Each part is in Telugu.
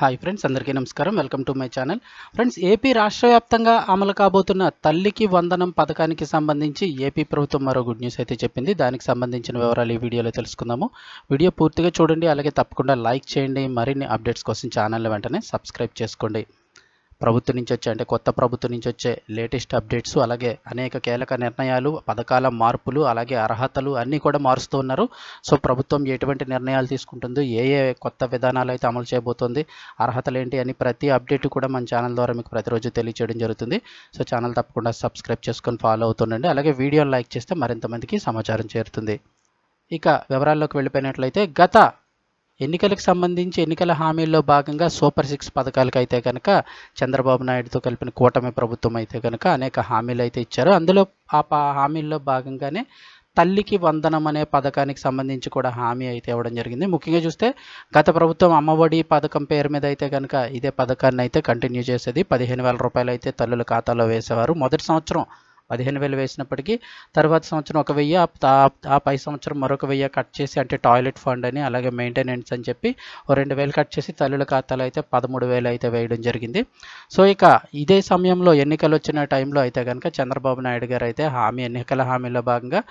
హాయ్ ఫ్రెండ్స్ అందరికీ నమస్కారం. Welcome to my channel. Friends AP రాష్ట్ర వ్యాప్తంగా అమలు కాబోతున్న తల్లికి వందనం పథకానికి సంబంధించి ఏపీ ప్రభుత్వం మరో గుడ్ న్యూస్ అయితే చెప్పింది. దానికి సంబంధించిన వివరాలు ఈ వీడియోలో తెలుసుకుందాము. వీడియో పూర్తిగా చూడండి అలాగే తప్పకుండా లైక్ చేయండి. మరిన్ని అప్డేట్స్ కోసం ఛానల్ వెంటనే సబ్స్క్రైబ్ చేసుకోండి. ప్రభుత్వం నుంచి వచ్చే అంటే కొత్త ప్రభుత్వం నుంచి వచ్చే లేటెస్ట్ అప్డేట్స్ అలాగే అనేక కీలక నిర్ణయాలు పథకాల మార్పులు అలాగే అర్హతలు అన్నీ కూడా మారుస్తూ ఉన్నారు. సో ప్రభుత్వం ఎటువంటి నిర్ణయాలు తీసుకుంటుందో ఏ ఏ కొత్త విధానాలు అయితే అమలు చేయబోతోంది అర్హతలు ఏంటి అని ప్రతి అప్డేట్ కూడా మన ఛానల్ ద్వారా మీకు ప్రతిరోజు తెలియచేయడం జరుగుతుంది. సో ఛానల్ తప్పకుండా సబ్స్క్రైబ్ చేసుకొని ఫాలో అవుతుండండి. అలాగే వీడియోని లైక్ చేస్తే మరింత మందికి సమాచారం చేరుతుంది. ఇక వివరాల్లోకి వెళ్ళిపోయినట్లయితే గత ఎన్నికలకు సంబంధించి ఎన్నికల హామీల్లో భాగంగా సూపర్ సిక్స్ పథకాలకు అయితే కనుక చంద్రబాబు నాయుడుతో కలిపిన కూటమి ప్రభుత్వం అయితే కనుక అనేక హామీలు అయితే ఇచ్చారు. అందులో ఆ హామీల్లో భాగంగానే తల్లికి వందనం అనే పథకానికి సంబంధించి కూడా హామీ అయితే ఇవ్వడం జరిగింది. ముఖ్యంగా చూస్తే గత ప్రభుత్వం అమ్మఒడి పథకం పేరు మీద అయితే కనుక ఇదే పథకాన్ని అయితే కంటిన్యూ చేసేది. పదిహేను వేల రూపాయలు అయితే తల్లుల ఖాతాలో వేసేవారు. మొదటి సంవత్సరం పదిహేను వేలు వేసినప్పటికీ తర్వాత సంవత్సరం ఒక వెయ్యి ఆ- పై సంవత్సరం మరొక వెయ్యి కట్ చేసి అంటే టాయిలెట్ ఫండ్ అని అలాగే మెయింటెనెన్స్ అని చెప్పి ఓ రెండు వేలు కట్ చేసి తల్లుల ఖాతాలో అయితే పదమూడు వేలు అయితే వేయడం జరిగింది. సో ఇక ఇదే సమయంలో ఎన్నికలు వచ్చిన టైంలో అయితే కనుక చంద్రబాబు నాయుడు గారు అయితే హామీ ఎన్నికల హామీలో భాగంగా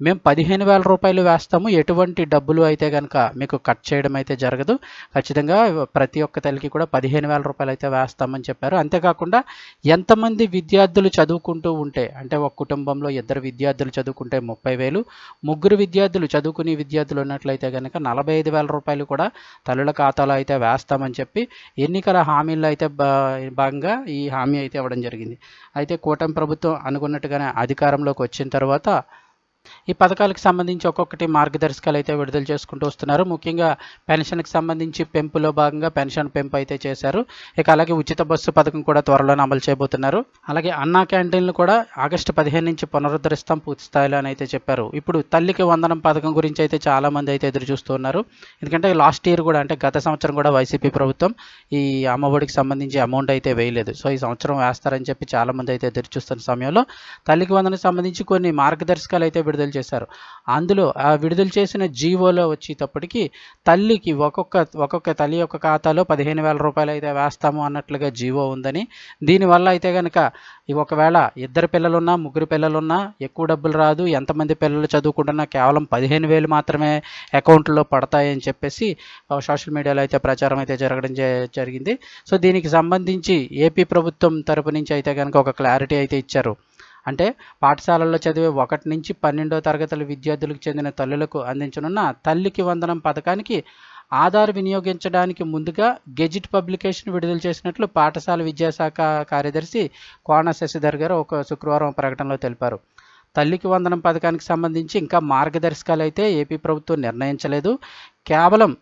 మేము పదిహేను వేల రూపాయలు వేస్తాము. ఎటువంటి డబ్బులు అయితే కనుక మీకు కట్ చేయడం అయితే జరగదు. ఖచ్చితంగా ప్రతి ఒక్క తల్లికి కూడా పదిహేను వేల రూపాయలు అయితే వేస్తామని చెప్పారు. అంతేకాకుండా ఎంతమంది విద్యార్థులు చదువుకుంటూ ఉంటే అంటే ఒక కుటుంబంలో ఇద్దరు విద్యార్థులు చదువుకుంటే ముప్పై వేలు ముగ్గురు విద్యార్థులు చదువుకునే విద్యార్థులు ఉన్నట్లయితే కనుక నలభై ఐదు వేల రూపాయలు కూడా తల్లుల ఖాతాలో అయితే వేస్తామని చెప్పి ఎన్నికల హామీల్లో అయితే భా- భాగంగా ఈ హామీ అయితే ఇవ్వడం జరిగింది. అయితే కూటమి ప్రభుత్వం అనుకున్నట్టుగానే అధికారంలోకి వచ్చిన తర్వాత ఈ పథకాలకు సంబంధించి ఒక్కొక్కటి మార్గదర్శకాలు అయితే విడుదల చేసుకుంటూ వస్తున్నారు. ముఖ్యంగా పెన్షన్కి సంబంధించి పెంపులో భాగంగా పెన్షన్ పెంపు అయితే చేశారు. ఇక అలాగే ఉచిత బస్సు పథకం కూడా త్వరలోనే అమలు చేయబోతున్నారు. అలాగే అన్నా క్యాంటీన్లు కూడా ఆగస్టు పదిహేను నుంచి పునరుద్ధరిస్తాం పూర్తి స్థాయిలో అని అయితే చెప్పారు. ఇప్పుడు తల్లికి వందనం పథకం గురించి అయితే చాలా మంది అయితే ఎదురు చూస్తున్నారు ఎందుకంటే లాస్ట్ ఇయర్ కూడా అంటే గత సంవత్సరం కూడా వైసీపీ ప్రభుత్వం ఈ అమ్మఒడికి సంబంధించి అమౌంట్ అయితే వేయలేదు. సో ఈ సంవత్సరం వేస్తారని చెప్పి చాలా మంది అయితే ఎదురు చూస్తున్న సమయంలో తల్లికి వందనకు సంబంధించి కొన్ని మార్గదర్శకాలు అయితే విడుదల చేశారు. అందులో ఆ విడుదల చేసిన జీవోలో వచ్చేటప్పటికి తల్లికి ఒక్కొక్క ఒక్కొక్క తల్లి యొక్క ఖాతాలో పదిహేను వేల రూపాయలు అయితే వేస్తాము అన్నట్లుగా జీవో ఉందని. దీనివల్ల అయితే కనుక ఒకవేళ ఇద్దరు పిల్లలున్నా ముగ్గురు పిల్లలున్నా ఎక్కువ డబ్బులు రాదు ఎంతమంది పిల్లలు చదువుకుంటున్నా కేవలం పదిహేను వేలు మాత్రమే అకౌంట్లో పడతాయని చెప్పేసి సోషల్ మీడియాలో అయితే ప్రచారం అయితే జరగడం జ- జరిగింది. సో దీనికి సంబంధించి ఏపీ ప్రభుత్వం తరపు నుంచి అయితే కనుక ఒక క్లారిటీ అయితే ఇచ్చారు. అంటే పాఠశాలల్లో చదివే ఒకటి నుంచి పన్నెండో తరగతుల విద్యార్థులకు చెందిన తల్లులకు అందించనున్న తల్లికి వందనం పథకానికి ఆధార్ వినియోగించడానికి ముందుగా గెజిట్ పబ్లికేషన్ విడుదల చేసినట్లు పాఠశాల విద్యాశాఖ కార్యదర్శి కోన శశిధర్ గారు ఒక శుక్రవారం ప్రకటనలో తెలిపారు. తల్లికి వందనం పథకానికి సంబంధించి ఇంకా మార్గదర్శకాలు అయితే ఏపీ ప్రభుత్వం నిర్ణయించలేదు. కేవలం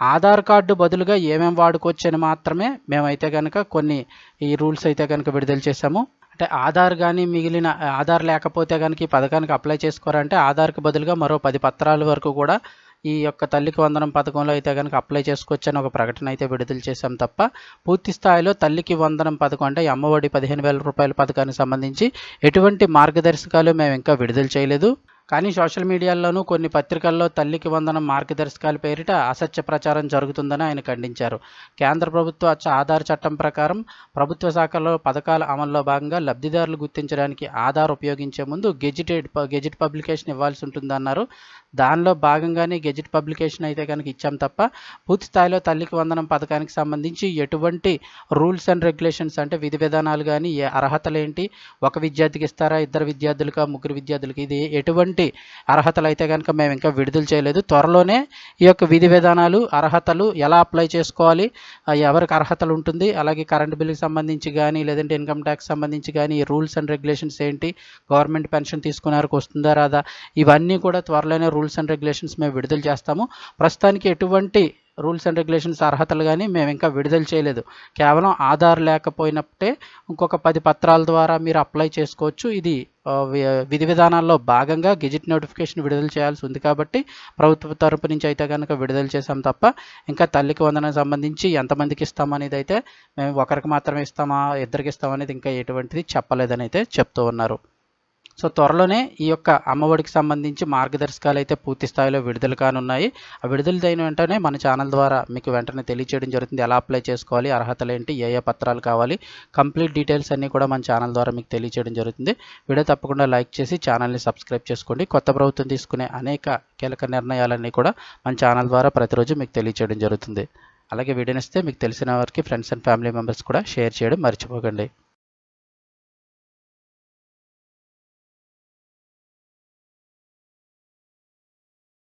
ఆధార్ కార్డు బదులుగా ఏమేమి వాడుకోవచ్చని మాత్రమే మేమైతే కనుక కొన్ని ఈ రూల్స్ అయితే కనుక విడుదల చేశాము. అంటే ఆధార్ కానీ మిగిలిన ఆధార్ లేకపోతే కనుక ఈ పథకానికి అప్లై చేసుకోరంటే ఆధార్కి బదులుగా మరో పది పత్రాల వరకు కూడా ఈ యొక్క తల్లికి వందనం పథకంలో అయితే కనుక అప్లై చేసుకోవచ్చు అని ఒక ప్రకటన అయితే విడుదల చేశాం తప్ప పూర్తి స్థాయిలో తల్లికి వందనం పథకం అంటే అమ్మఒడి పదిహేను వేల రూపాయల పథకానికి సంబంధించి ఎటువంటి మార్గదర్శకాలు మేము ఇంకా విడుదల చేయలేదు. కానీ సోషల్ మీడియాలోనూ కొన్ని పత్రికల్లో తల్లికి వందనం మార్గదర్శకాల పేరిట అసత్య ప్రచారం జరుగుతుందని ఆయన ఖండించారు. కేంద్ర ప్రభుత్వ ఆధార్ చట్టం ప్రకారం ప్రభుత్వ శాఖలో పథకాల అమల్లో భాగంగా లబ్ధిదారులు గుర్తించడానికి ఆధార్ ఉపయోగించే ముందు గెజిటెడ్ ప- గెజిట్ పబ్లికేషన్ ఇవ్వాల్సి ఉంటుందన్నారు. దానిలో భాగంగానే గెజిట్ పబ్లికేషన్ అయితే కనుక ఇచ్చాం తప్ప పూర్తి స్థాయిలో తల్లికి వందనం పథకానికి సంబంధించి ఎటువంటి రూల్స్ అండ్ రెగ్యులేషన్స్ అంటే విధి విధానాలు కానీ ఏ అర్హతలు ఏంటి ఒక విద్యార్థికి ఇస్తారా ఇద్దరు విద్యార్థులకా ముగ్గురు విద్యార్థులకి ఇది ఎటువంటి అర్హతలు అయితే కనుక మేము ఇంకా విడుదల చేయలేదు. త్వరలోనే ఈ యొక్క విధి విధానాలు అర్హతలు ఎలా అప్లై చేసుకోవాలి ఎవరికి అర్హతలు ఉంటుంది అలాగే కరెంట్ బిల్లుకి సంబంధించి కానీ లేదంటే ఇన్కమ్ ట్యాక్స్ సంబంధించి కానీ ఈ రూల్స్ అండ్ రెగ్యులేషన్స్ ఏంటి గవర్నమెంట్ పెన్షన్ తీసుకున్నారకు వస్తుందా రాదా ఇవన్నీ కూడా త్వరలోనే రూల్స్ అండ్ రెగ్యులేషన్స్ మేము విడుదల చేస్తాము. ప్రస్తుతానికి ఎటువంటి రూల్స్ అండ్ రెగ్యులేషన్స్ అర్హతలు కానీ మేము ఇంకా విడుదల చేయలేదు. కేవలం ఆధార్ లేకపోయినప్పుడే ఇంకొక పది పత్రాల ద్వారా మీరు అప్లై చేసుకోవచ్చు. ఇది విధి విధానాల్లో భాగంగా గెజిట్ నోటిఫికేషన్ విడుదల చేయాల్సి ఉంది కాబట్టి ప్రభుత్వ తరపు నుంచి అయితే కనుక విడుదల చేసాం తప్ప ఇంకా తల్లికి వందనకు సంబంధించి ఎంతమందికి ఇస్తామనేది అయితే మేము ఒకరికి మాత్రమే ఇస్తామా ఇద్దరికి ఇస్తామనేది ఇంకా ఎటువంటిది చెప్పలేదని అయితే చెప్తూ ఉన్నారు. సో త్వరలోనే ఈ యొక్క అమ్మఒడికి సంబంధించి మార్గదర్శకాలు అయితే పూర్తి స్థాయిలో విడుదల కానున్నాయి. ఆ విడుదలైన వెంటనే మన ఛానల్ ద్వారా మీకు వెంటనే తెలియచేయడం జరుగుతుంది. ఎలా అప్లై చేసుకోవాలి అర్హతలు ఏంటి ఏ ఏ పత్రాలు కావాలి కంప్లీట్ డీటెయిల్స్ అన్నీ కూడా మన ఛానల్ ద్వారా మీకు తెలియచేయడం జరుగుతుంది. వీడియో తప్పకుండా లైక్ చేసి ఛానల్ని సబ్స్క్రైబ్ చేసుకోండి. కొత్త ప్రభుత్వం తీసుకునే అనేక కీలక నిర్ణయాలన్నీ కూడా మన ఛానల్ ద్వారా ప్రతిరోజు మీకు తెలియచేయడం జరుగుతుంది. అలాగే వీడియోనిస్తే మీకు తెలిసిన వారికి ఫ్రెండ్స్ అండ్ ఫ్యామిలీ మెంబర్స్ కూడా షేర్ చేయడం మర్చిపోకండి.